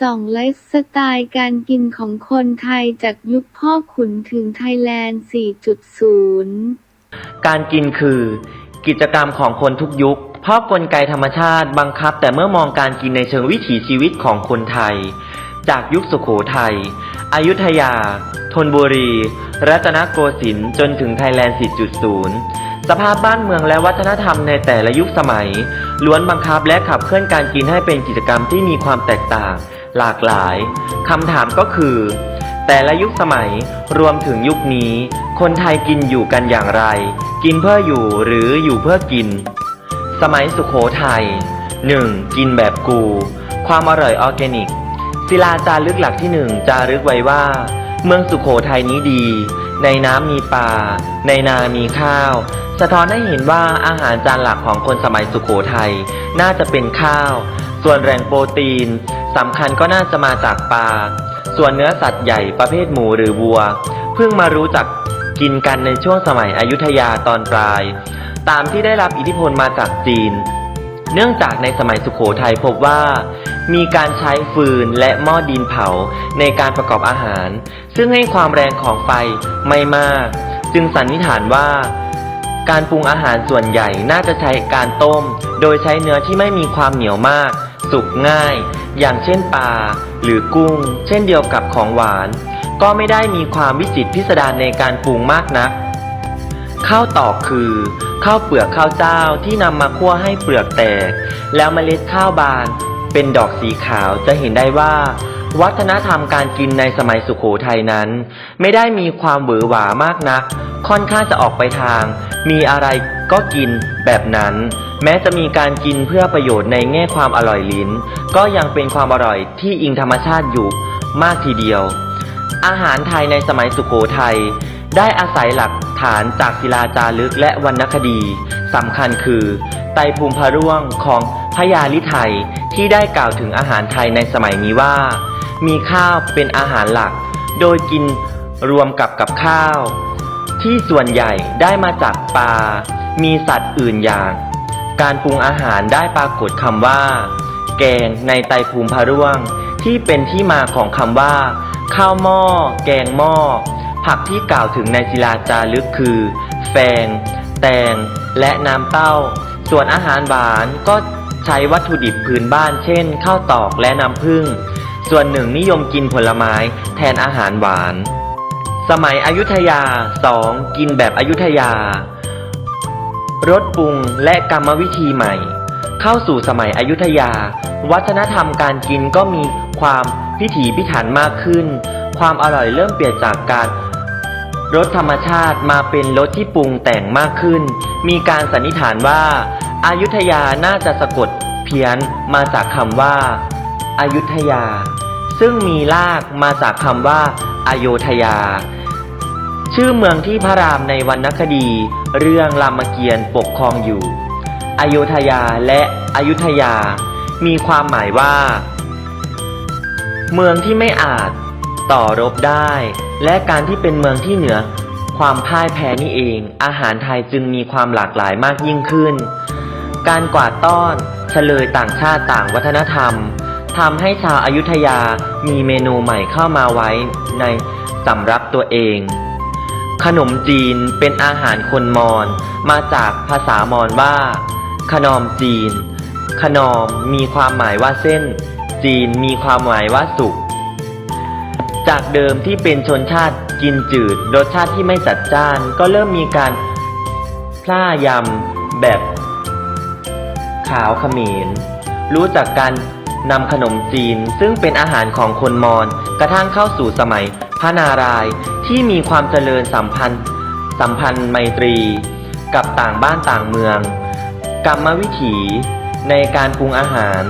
ส่องไลฟ์สไตล์การกินของคนไทยจากยุคพ่อขุนถึงไทยแลนด์ 4.0 การกินคือ กิจกรรมของคนทุกยุค เพราะกลไกธรรมชาติบังคับ แต่เมื่อมองการกินในเชิงวิถีชีวิตของคนไทย จากยุคสุขโขทัยอยุธยา ธนบุรี รัตนโกสินทร์จนถึงไทยแลนด์ 4.0 สภาพบ้านเมืองและวัฒนธรรมในแต่ละยุคสมัย ล้วนบังคับและขับเคลื่อนการกินให้เป็นกิจกรรมที่มีความแตกต่าง หลากหลายคำถามก็คือ แต่ละยุคสมัยรวมถึงยุคนี้ คนไทยกินอยู่กันอย่างไร กินเพื่ออยู่หรืออยู่เพื่อกิน สมัยสุขโขทัย 1. กินแบบกู ความอร่อยออร์แกนิก ศิลาจารึกหลักที่หนึ่งจารึกไว้ว่า เมืองสุขโขทัยนี้ดี ในน้ำมีปลา ในนามีข้าว สะท้อนให้เห็นว่าอาหารจานหลักของคนสมัยสุขโขทัยน่าจะเป็นข้าว ส่วนแหล่งโปรตีนสำคัญก็น่าจะมาจากปลา ส่วนเนื้อสัตว์ใหญ่ประเภทหมูหรือวัว เพิ่งมารู้จักกินกันในช่วงสมัยอยุธยาตอนปลาย ตามที่ได้รับอิทธิพลมาจากจีน เนื่องจากในสมัยสุขโขทัยพบว่า มีการใช้ฟืนและหม้อดินเผาในการประกอบอาหาร ซึ่งให้ความแรงของไฟไม่มาก จึงสันนิษฐานว่า การปรุงอาหารส่วนใหญ่น่าจะใช้การต้ม โดยใช้เนื้อที่ไม่มีความเหนียวมาก สุกง่าย อย่างเช่นปลาหรือกุ้ง เช่นเดียวกับของหวาน ก็ไม่ได้มีความวิจิตรพิสดารในการปรุงมากนักข้าวตอกคือข้าวเปลือกข้าวเจ้าที่นำมาคั่วให้เปลือกแตก แล้วเมล็ดข้าวบานเป็นดอกสีขาวจะเห็นได้ว่า วัฒนธรรมการกินในสมัยสุโขทัยนั้น ไม่ได้มีความหวือหวามากนัก ค่อนข้างจะออกไปทาง มีอะไรก็กินแบบนั้น แม้จะมีการกินเพื่อประโยชน์ในแง่ความอร่อยลิ้น ก็ยังเป็นความอร่อยที่อิงธรรมชาติอยู่มากทีเดียว อาหารไทยในสมัยสุโขทัยได้อาศัยหลักฐานจากศิลาจารึกและวรรณคดีสำคัญคือ ไตภูมิพระร่วงของพญาลิไทยที่ได้กล่าวถึงอาหารไทยในสมัยนี้ว่า มีข้าวเป็นอาหารหลัก โดยกินรวมกับกับข้าว ที่ส่วนใหญ่ได้มาจากปลา มีสัตว์อื่นอย่าง การปรุงอาหารได้ปรากฏคำว่า แกงในไตภูมิพะร่วง ที่เป็นที่มาของคำว่า ข้าวหม้อ แกงหม้อ ผักที่กล่าวถึงในศิลาจารึกคือ แฟง แตง และน้ำเต้า ส่วนอาหารหวานก็ใช้วัตถุดิบพื้นบ้านเช่น ข้าวตอกและน้ำผึ้ง ส่วนหนึ่งนิยมกินผลไม้แทนอาหารหวาน สมัยอยุธยา 2. กินแบบอยุธยารสปรุงและกรรมวิธีใหม่ เข้าสู่สมัยอยุธยา วัฒนธรรมการกินก็มีความพิถีพิถันมากขึ้น ความอร่อยเริ่มเปลี่ยนจากการรสธรรมชาติมาเป็นรสที่ปรุงแต่งมากขึ้น มีการสันนิษฐานว่าอายุทยาน่าจะสะกดเพี้ยนมาจากคำว่า อายุทยา ซึ่งมีรากมาจากคำว่าอโยธยา ชื่อเมืองที่พระรามในวรรณคดี เรื่องรามเกียรติ์ปกครองอยู่ อโยธยาและอยุธยา มีความหมายว่า เมืองที่ไม่อาจต่อรบได้ และการที่เป็นเมืองที่เหนือ ความพ่ายแพ้นี่เอง อาหารไทยจึงมีความหลากหลายมากยิ่งขึ้น การกวาดต้อนเฉลยต่างชาติต่างวัฒนธรรม ทำให้ชาวอายุทยามีเมนูใหม่เข้ามาไว้ในสำรับตัวเอง ขนมจีนเป็นอาหารคนมอญมาจากภาษามอญว่า ขนมจีน ขนมมีความหมายว่าเส้น จีนมีความหมายว่าสุกจากเดิมที่เป็นชนชาติกินจืดรสชาติที่ไม่จัดจ้าน ก็เริ่มมีการพล่ายำแบบขาวขมรรู้จักการ นำขนมจีนซึ่งเป็นอาหารของคนมอญกระทั่งเข้าสู่สมัยพระนารายณ์ที่มีความเจริญสัมพันธ์ สัมพันธ์ไมตรี กับต่างบ้านต่างเมือง กรรมวิถี ในการปรุงอาหาร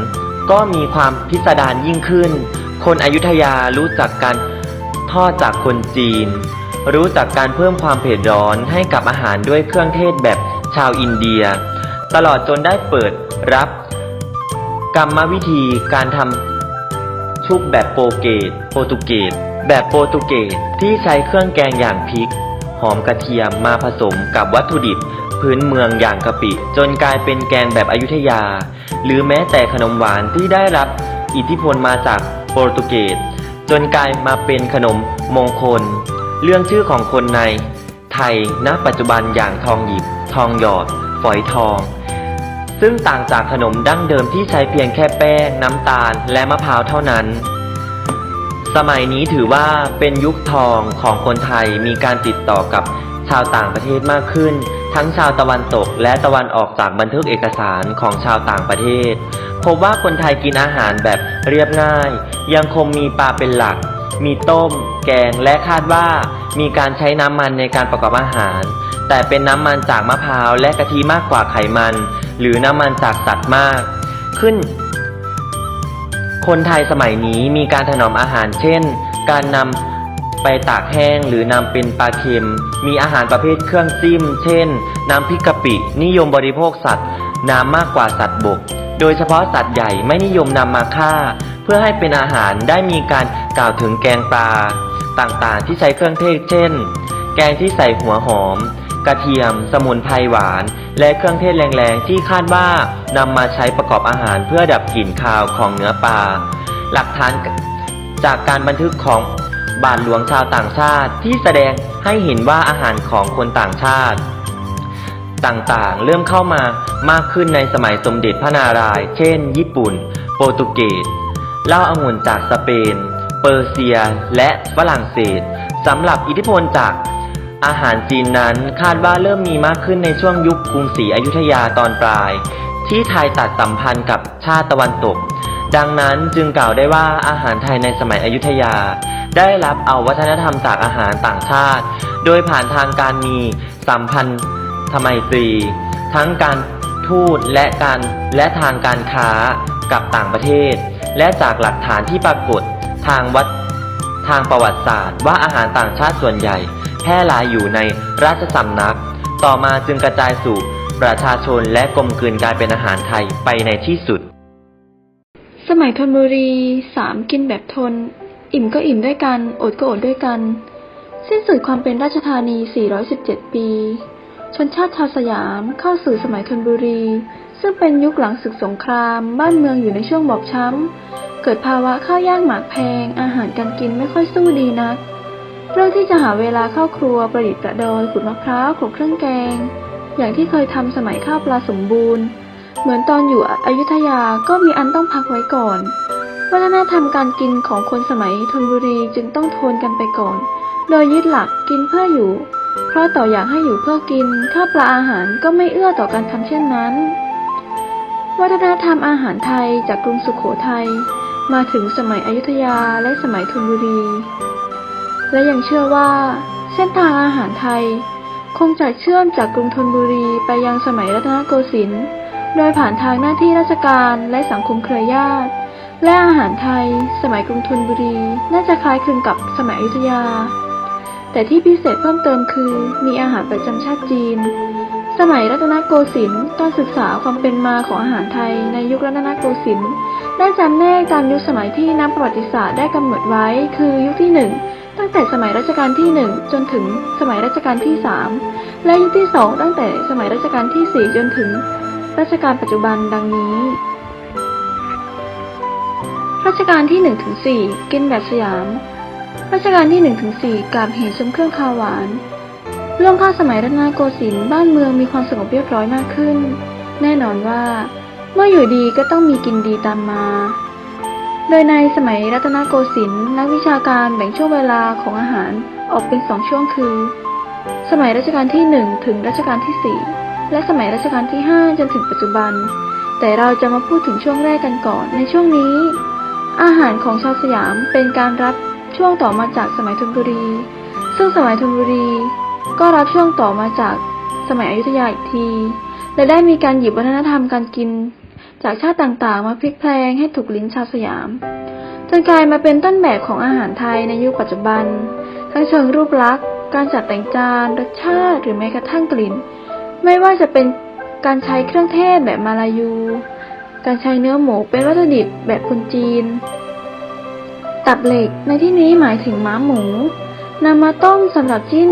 ก็มีความพิสดารยิ่งขึ้น คนอยุธยารู้จักการทอดจากคนจีน รู้จักการเพิ่มความเผ็ดร้อนให้กับอาหารด้วยเครื่องเทศแบบชาวอินเดีย ตลอดจนได้เปิดรับ กรรมวิธีการทำชุบแบบโปรเกตโปรตุเกสแบบโปรตุเกสที่ใช้เครื่องแกงอย่างพริก หอมกระเทียมมาผสมกับวัตถุดิบ พื้นเมืองอย่างกะปิ จนกลายเป็นแกงแบบอยุธยา หรือแม้แต่ขนมหวานที่ได้รับอิทธิพลมาจากโปรตุเกสจนกลายมาเป็นขนมมงคล เรื่องชื่อของคนใน ไทยณปัจจุบันอย่างทองหยิบ ทองหยอด ฝอยทอง ซึ่งต่างจากขนมดั้งเดิมที่ใช้เพียงแค่แป้ง น้ำตาล และมะพร้าวเท่านั้น สมัยนี้ถือว่าเป็นยุคทองของคนไทยมีการติดต่อกับชาวต่างประเทศมากขึ้น ทั้งชาวตะวันตกและตะวันออกจากบันทึกเอกสารของชาวต่างประเทศ พบว่าคนไทยกินอาหารแบบเรียบง่าย ยังคงมีปลาเป็นหลัก มีต้ม แกงและคาดว่า มีการใช้น้ำมันในการประกอบอาหาร แต่เป็นน้ำมันจากมะพร้าวและกะทิมากกว่าไขมัน หรือน้ำมันจากสัตว์มาก ขึ้น คนไทยสมัยนี้มีการถนอมอาหารเช่น การนำไปตากแห้งหรือนำเป็นปลาเค็ม มีอาหารประเภทเครื่องจิ้ม เช่น น้ำพริกกะปิ นิยมบริโภคสัตว์ น้ำมากกว่าสัตว์บก โดยเฉพาะสัตว์ใหญ่ไม่นิยมนำมาฆ่า เพื่อให้เป็นอาหารได้มีการกล่าวถึงแกงปลาต่างๆ ที่ใช้เครื่องเทศ เช่น แกงที่ใส่หัวหอม กระเทียม สมุนไพรหวาน และเครื่องเทศแรงๆ ที่คาดว่านำมาใช้ประกอบอาหารเพื่อดับกลิ่นคาวของเนื้อปลา หลักฐานจากการบันทึกของบาทหลวงชาวต่างชาติที่แสดงให้เห็นว่าอาหารของคนต่างชาติ ต่างๆ เริ่มเข้ามามากขึ้นในสมัยสมเด็จพระนารายณ์เช่น ญี่ปุ่น โปรตุเกสเหล้าองุ่นจากสเปน เปอร์เซีย และฝรั่งเศสสำหรับอิทธิพลจาก อาหารจีนนั้นคาดว่าเริ่มมีมากขึ้นในช่วงยุคกรุงศรีอยุธยาตอนปลาย ที่ไทยตัดสัมพันธ์กับชาติตะวันตก ดังนั้นจึงกล่าวได้ว่าอาหารไทยในสมัยอยุธยา ได้รับเอาวัฒนธรรมจากอาหารต่างชาติ โดยผ่านทางการมีสัมพันธ์ทไมตรี ทั้งการทูตและการและทางการค้ากับต่างประเทศ และจากหลักฐานที่ปรากฏทางวัดทางประวัติศาสตร์ ว่าอาหารต่างชาติส่วนใหญ่ พร่หลายอยู่ในราชสำนัก ต่อมาจึงกระจายสู่ประชาชนและกลมกลืนกลายเป็นอาหารไทยไปในที่สุด สมัยธนบุรีสามกินแบบทน อิ่มก็อิ่มด้วยกัน อดก็อดด้วยกัน สิ้นสุดความเป็นราชธานี 417 ปี ชนชาติชาวสยามเข้าสู่สมัยธนบุรี ซึ่งเป็นยุคหลังศึกสงคราม บ้านเมืองอยู่ในช่วงบอบช้ำ เกิดภาวะข้าวยากหมากแพง อาหารการกินไม่ค่อยสู้ดีนัก เรื่องที่จะหาเวลาเข้าครัวประดิษฐ์ประดอยขุดมะพร้าวขลกเครื่องแกง อย่างที่เคยทำสมัยข้าวปลาสมบูรณ์ เหมือนตอนอยู่อยุธยาก็มีอันต้องพักไว้ก่อน วัฒนธรรมการกินของคนสมัยธนบุรีจึงต้องทนกันไปก่อน โดยยึดหลักกินเพื่ออยู่ เพราะต่ออยากให้อยู่เพื่อกินข้าวปลาอาหารก็ไม่เอื้อต่อการทำเช่นนั้น วัฒนธรรมอาหารไทยจากกรุงสุขโขทัยมาถึงสมัยอยุธยาและสมัยธนบุรี และยังเชื่อว่าเส้นทางอาหารไทย คงจะเชื่อมจากกรุงธนบุรีไปยังสมัยรัตนโกสินทร์โดยผ่านทางหน้าที่ราชการและสังคมเครือญาติ และอาหารไทย สมัยกรุงธนบุรี น่าจะคล้ายคลึงกับสมัยอยุธยา แต่ที่พิเศษเพิ่มเติมคือมีอาหารประจำชาติจีน สมัยรัตนโกสินทร์การศึกษาความเป็นมาของอาหารไทยในยุครัตนโกสินทร์ได้จำแนกตามยุคสมัยที่นักประวัติศาสตร์ได้กำหนดไว้คือยุคที่หนึ่ง ตั้งแต่สมัยรัชกาลที่หนึ่งจนถึงสมัยรัชกาลที่สามและยุคที่สองตั้งแต่สมัยรัชกาลที่สี่จนถึงรัชกาลปัจจุบันดังนี้ รัชกาลที่1ถึง4กินแบบสยาม รัชกาลที่1ถึง4กาบเห็นชมเครื่องคาวหวานร่วมข้าสมัยรัตนโกสินทร์บ้านเมืองมีความสงบเรียบร้อยมากขึ้น แน่นอนว่า เมื่ออยู่ดีก็ต้องมีกินดีตามมา โดยในสมัยรัตนโกสินทร์นักวิชาการแบ่งช่วงเวลาของอาหารออกเป็นสองช่วงคือ สมัยรัชกาลที่ 1 ถึงรัชกาลที่ 4 และสมัยรัชกาลที่ 5 จนถึงปัจจุบัน แต่เราจะมาพูดถึงช่วงแรกกันก่อน ในช่วงนี้ อาหารของชาวสยามเป็นการรับช่วงต่อมาจากสมัยธนบุรี ซึ่งสมัยธนบุรี ก็รับช่วงต่อมาจากสมัยอยุธยาอีกที และได้มีการหยิบวัฒนธรรมการกิน จากชาติต่างๆ มาพลิกแพลงให้ถูกลิ้นชาวสยาม จนกลายมาเป็นต้นแบบของอาหารไทยในยุคปัจจุบัน ทั้งเชิงรูปลักษณ์ การจัดแต่งจานรสชาติหรือแม้กระทั่งกลิ่น ไม่ว่าจะเป็นการใช้เครื่องเทศแบบมาลายู การใช้เนื้อหมูเป็นวัตถุดิบแบบคนจีน ตับเหล็กในที่นี้หมายถึงม้าหมูนำมาต้มสำหรับจิ้น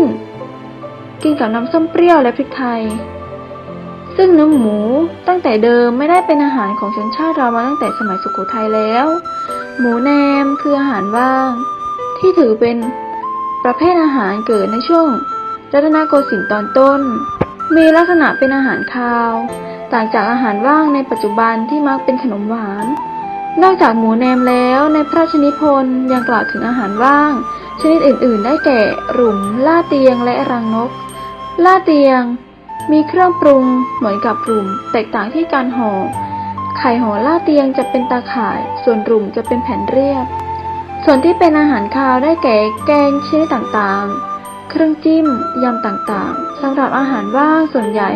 กินกับน้ำส้มเปรี้ยวและพริกไทย ซึ่งเนื้อหมู แต่เดิมไม่ได้เป็นอาหารของชนชาติเรามาตั้งแต่สมัยสุโขทัยแล้ว หมูแนมคืออาหารว่าง ที่ถือเป็นประเภทอาหารเกิดในช่วงรัตนโกสินทร์ตอนต้น มีลักษณะเป็นอาหารคาว ต่างจากอาหารว่างในปัจจุบันที่มักเป็นขนมหวาน นอกจากหมูแนมแล้วในพระราชนิพนธ์ยังกล่าวถึงอาหารว่าง ชนิดอื่น ๆ ได้แก่หรุ่มล่าเตียงและรังนกล่าเตียง มีเครื่องปรุงเหมือนกับรุ่มแตกต่างที่การห่อ ไข่ห่อล่าเตียงจะเป็นตาข่าย ส่วนรุ่มจะเป็นแผ่นเรียบ ส่วนที่เป็นอาหารคาวได้แก่แกงชนิดต่างๆ เครื่องจิ้ม ยำต่างๆสำหรับอาหารว่างส่วนใหญ่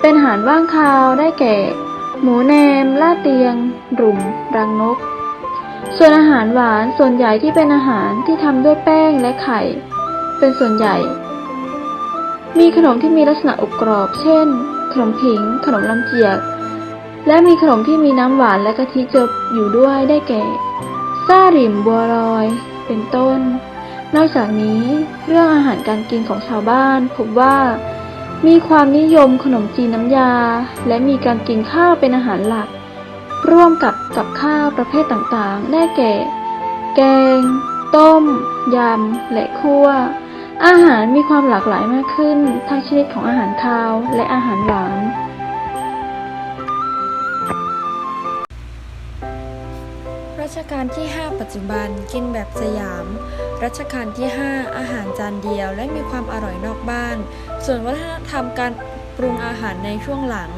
เป็นอาหารว่างคาวได้แก่ หมูแนมล่าเตียง รุ่มรังนก ส่วนอาหารหวานส่วนใหญ่ที่เป็นอาหารที่ทำด้วยแป้งและไข่ เป็นส่วนใหญ่ มีขนมที่มีลักษณะอบกรอบ เช่น ขนมผิง ขนมลำเจียก และมีขนมที่มีน้ำหวานและกะทิเจืออยู่ด้วยได้แก่ซาหริมบัวลอย เป็นต้น นอกจากนี้เรื่องอาหารการกินของชาวบ้านพบว่า มีความนิยมขนมจีนน้ำยา และมีการกินข้าวเป็นอาหารหลัก ร่วมกับกับข้าวประเภทต่างๆ ได้แก่ แกง ต้ม ยำ และคั่ว อาหารมีความหลากหลายมากขึ้น ทั้งชนิดของอาหารคาวและอาหารหวาน รัชกาลที่ 5 ปัจจุบันกินแบบสยาม รัชกาลที่ 5 อาหารจานเดียวและมีความอร่อยนอกบ้าน ส่วนวัฒนธรรมการปรุงอาหารในช่วงหลัง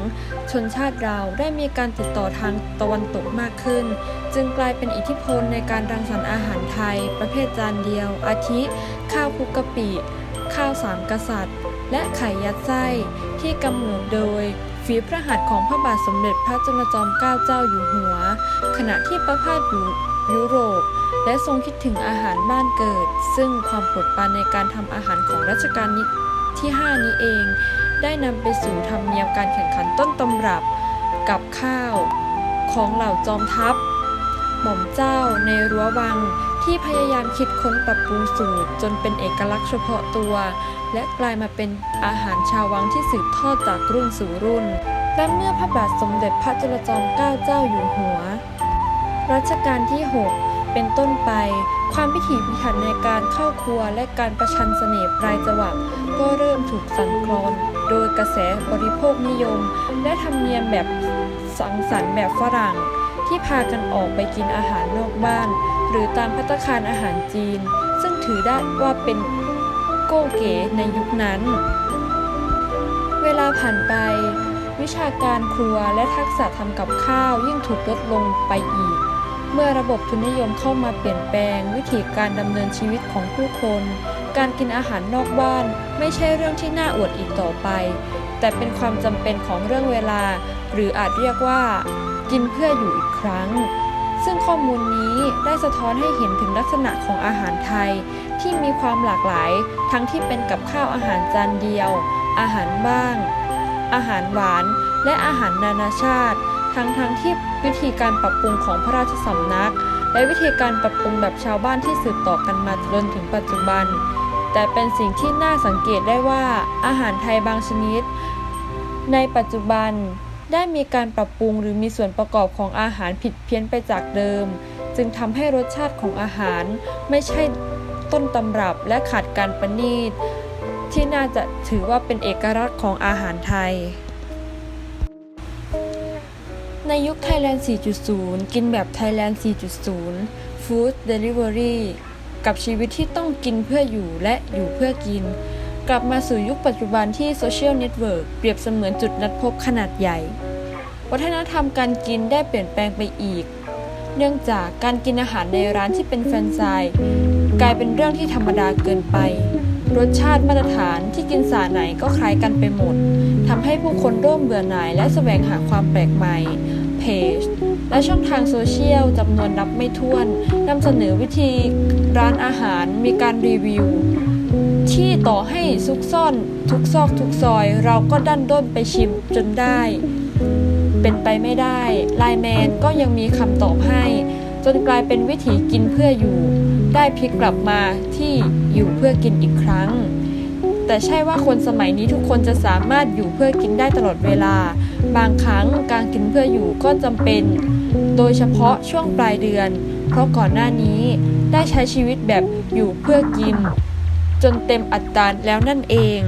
ชนชาติเราได้มีการติดต่อทางตะวันตกมากขึ้น จึงกลายเป็นอิทธิพลในการรังสรรค์อาหารไทย ประเภทจานเดียว อาทิ ข้าวคุกกะปิ ข้าวสามกษัตริย์ และไข่ยัดไส้ที่กำเนิดโดยฝีพระหัตถ์ของพระบาทสมเด็จพระจุลจอมเกล้าเจ้าอยู่หัว ขณะที่ประพาสอยู่ยุโรป และทรงคิดถึงอาหารบ้านเกิด ซึ่งความโปรดปานในการทำอาหารของรัชกาลที่ 5 นี้เอง ได้นำไปสู่ธรรมเนียมการแข่งขันต้นตำรับกับข้าวของเหล่าจอมทัพ หม่อมเจ้าในรั้ววัง ที่พยายามคิดค้นปรับปรุงสูตร จนเป็นเอกลักษณ์เฉพาะตัว และกลายมาเป็นอาหารชาววังที่สืบทอดจากรุ่นสู่รุ่น และเมื่อพระบาทสมเด็จพระจุลจอมเกล้าเจ้าอยู่หัว รัชกาลที่ 6 เป็นต้นไป ความพิถีพิถันในการเข้าครัวและการประชันเสน่ห์ปลายจวักก็เริ่มถูกสั่นคลอน โดยกระแสบริโภคนิยม และธรรมเนียมแบบสังสรรค์แบบฝรั่ง ที่พากันออกไปกินอาหารนอกบ้าน หรือตามพัตตาคารอาหารจีน ซึ่งถือได้ว่าเป็นโก้เก๋ในยุคนั้น เวลาผ่านไป วิชาการครัวและทักษะทำกับข้าวยิ่งถูกลดลงไปอีก เมื่อระบบทุนนิยมเข้ามาเปลี่ยนแปลง วิธีการดำเนินชีวิตของผู้คน การกินอาหารนอกบ้านไม่ใช่เรื่องที่น่าอวดอีกต่อไป แต่เป็นความจำเป็นของเรื่องเวลา หรืออาจเรียกว่า กินเพื่ออยู่อีกครั้ง ข้อมูลนี้ได้สะท้อนให้เห็นถึงลักษณะของอาหารไทย ที่มีความหลากหลาย ทั้งที่เป็นกับข้าวอาหารจานเดียว อาหารบ้าง อาหารหวาน และอาหารนานาชาติ ทั้งทั้งที่วิธีการปรับปรุงของพระราชสำนัก และวิธีการปรับปรุงแบบชาวบ้านที่สืบต่อกันมาจนถึงปัจจุบัน แต่เป็นสิ่งที่น่าสังเกตได้ว่าอาหารไทยบางชนิด ในปัจจุบัน ได้มีการปรับปรุงหรือมีส่วนประกอบของอาหารผิดเพี้ยนไปจากเดิม จึงทำให้รสชาติของอาหารไม่ใช่ต้นตำรับและขาดการประณีต ที่น่าจะถือว่าเป็นเอกลักษณ์ของอาหารไทย ในยุค Thailand 4.0 กินแบบ Thailand 4.0 Food Delivery กับชีวิตที่ต้องกินเพื่ออยู่และอยู่เพื่อกิน กลับมาสู่ยุคปัจจุบันที่โซเชียลเน็ตเวิร์กเปรียบเสมือนจุดนัดพบขนาดใหญ่ วัฒนธรรมการกินได้เปลี่ยนแปลงไปอีก เนื่องจากการกินอาหารในร้านที่เป็นแฟรนไชส์กลายเป็นเรื่องที่ธรรมดาเกินไป รสชาติมาตรฐานที่กินสาไหนก็คล้ายกันไปหมดทำให้ผู้คนเริ่มเบื่อหน่ายและแสวงหาความแปลกใหม่เพจและช่องทางโซเชียลจำนวนนับไม่ถ้วนนำเสนอวิธีร้านอาหารมีการรีวิว ที่ต่อให้ซุกซ่อนทุกซอกทุกซอย เราก็ดันด้นไปชิมจนได้ เป็นไปไม่ได้ไลแมนก็ยังมีคำตอบให้ จนกลายเป็นวิถีกินเพื่ออยู่ ได้พลิกกลับมาที่อยู่เพื่อกินอีกครั้ง แต่ใช่ว่าคนสมัยนี้ทุกคนจะสามารถอยู่เพื่อกินได้ตลอดเวลา บางครั้งการกินเพื่ออยู่ก็จำเป็น โดยเฉพาะช่วงปลายเดือน เพราะก่อนหน้านี้ได้ใช้ชีวิตแบบอยู่เพื่อกิน จนเต็มอัตราแล้วนั่นเอง